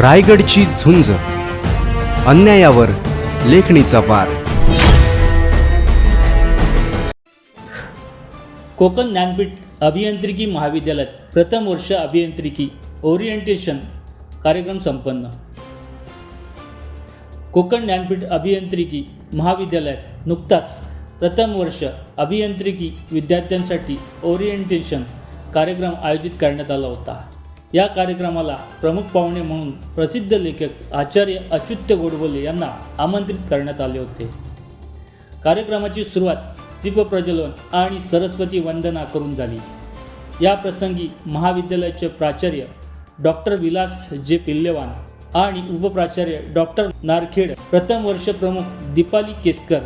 रायगडची झुंज. अन्यायावर लेखणीचा वार. कोकण ज्ञानपीठ अभियांत्रिकी महाविद्यालयात प्रथम वर्ष अभियांत्रिकी ओरिएंटेशन कार्यक्रम संपन्न. कोकण ज्ञानपीठ अभियांत्रिकी महाविद्यालयात नुकताच प्रथम वर्ष अभियांत्रिकी विद्यार्थ्यांसाठी ओरिएंटेशन कार्यक्रम आयोजित करण्यात आला होता. या कार्यक्रमाला प्रमुख पाहुणे म्हणून प्रसिद्ध लेखक आचार्य अच्युत्य गोडबोले यांना आमंत्रित करण्यात आले होते. कार्यक्रमाची सुरुवात दीपप्रज्वलन आणि सरस्वती वंदना करून झाली. या प्रसंगी महाविद्यालयाचे प्राचार्य डॉक्टर विलास जे पिल्लेवान आणि उपप्राचार्य डॉक्टर नारखेड प्रथम वर्ष प्रमुख दीपाली केसकर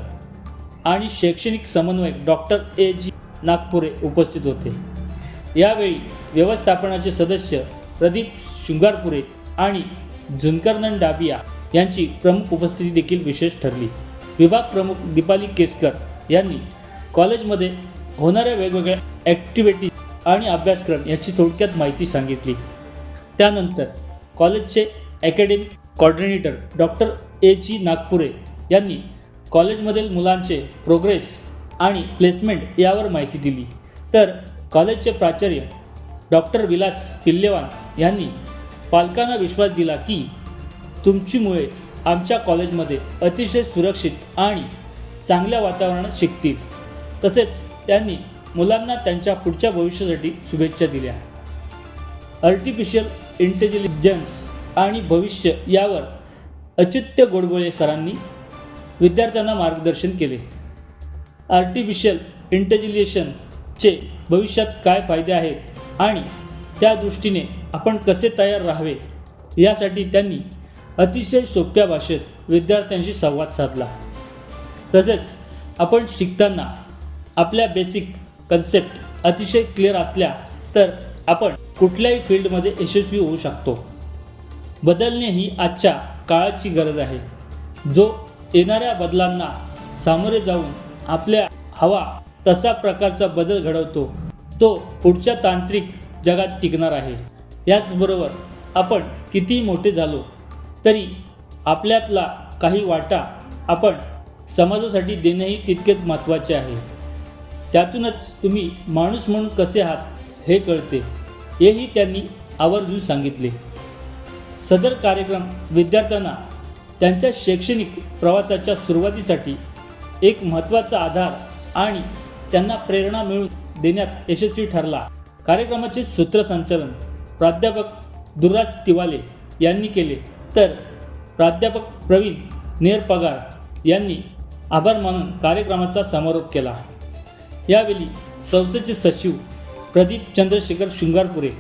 आणि शैक्षणिक समन्वयक डॉक्टर ए जी नागपुरे उपस्थित होते. यावेळी व्यवस्थापनाचे सदस्य प्रदीप शृंगारपुरे आणि झुनकरनंद डाबिया यांची प्रमुख उपस्थिती देखील विशेष ठरली. विभाग प्रमुख दीपाली केसकर यांनी कॉलेजमध्ये होणाऱ्या वेगवेगळ्या ॲक्टिव्हिटी आणि अभ्यासक्रम याची थोडक्यात माहिती सांगितली. त्यानंतर कॉलेजचे academic coordinator doctor A G Nagpure यांनी कॉलेजमधील मुलांचे प्रोग्रेस आणि प्लेसमेंट यावर माहिती दिली. तर कॉलेजचे प्राचार्य डॉक्टर विलास पिल्लेवान यांनी पालकांना विश्वास दिला की तुमची मुळे आमच्या कॉलेजमध्ये अतिशय सुरक्षित आणि चांगल्या वातावरणात शिकतील. तसेच त्यांनी मुलांना त्यांच्या पुढच्या भविष्यासाठी शुभेच्छा दिल्या. आर्टिफिशियल इंटेलिजन्स आणि भविष्य यावर अच्युत्य गोडबोळे सरांनी विद्यार्थ्यांना मार्गदर्शन केले. आर्टिफिशियल इंटेलिजन्सचे भविष्यात काय फायदे आहेत? आणि त्या दृष्टीने आपण कसे तयार राहावे यासाठी त्यांनी अतिशय सोप्या भाषेत विद्यार्थ्यांशी संवाद साधला. तसेच आपण शिकताना आपल्या बेसिक कन्सेप्ट अतिशय क्लिअर असल्या तर आपण कुठल्याही फील्डमध्ये यशस्वी होऊ शकतो. बदलणे ही आजच्या काळाची गरज आहे. जो येणाऱ्या बदलांना सामोरे जाऊन आपल्या हवा तसा प्रकारचा बदल घडवतो. तो पुढच्या तांत्रिक जगात टिकणार आहे. याचबरोबर आपण किती मोठे झालो तरी आपल्यातला काही वाटा आपण समाजासाठी देणेही तितकेच महत्त्वाचे आहे. त्यातूनच तुम्ही माणूस म्हणून कसे आहात हे कळते. हेही त्यांनी आवर्जून सांगितले. सदर कार्यक्रम विद्यार्थ्यांना त्यांच्या शैक्षणिक प्रवासाच्या सुरुवातीसाठी एक महत्त्वाचा आधार आणि त्यांना प्रेरणा मिळून देण्यात यशस्वी ठरला. कार्यक्रमाचे सूत्रसंचालन प्राध्यापक दुर्राज तिवाले यांनी केले. तर प्राध्यापक प्रवीण नेरपगार यांनी आभार मानून कार्यक्रमाचा समारोप केला. यावेळी संस्थेचे सचिव प्रदीप चंद्रशेखर शृंगारपुरे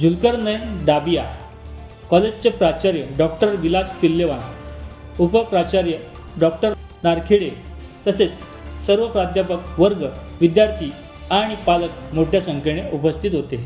जुलकरनयन डाबिया कॉलेजचे प्राचार्य डॉक्टर विलास पिल्लेवान उपप्राचार्य डॉक्टर नारखेडे तसेच सर्व प्राध्यापक वर्ग विद्यार्थी आणि पालक मोठ्या संख्येने उपस्थित होते.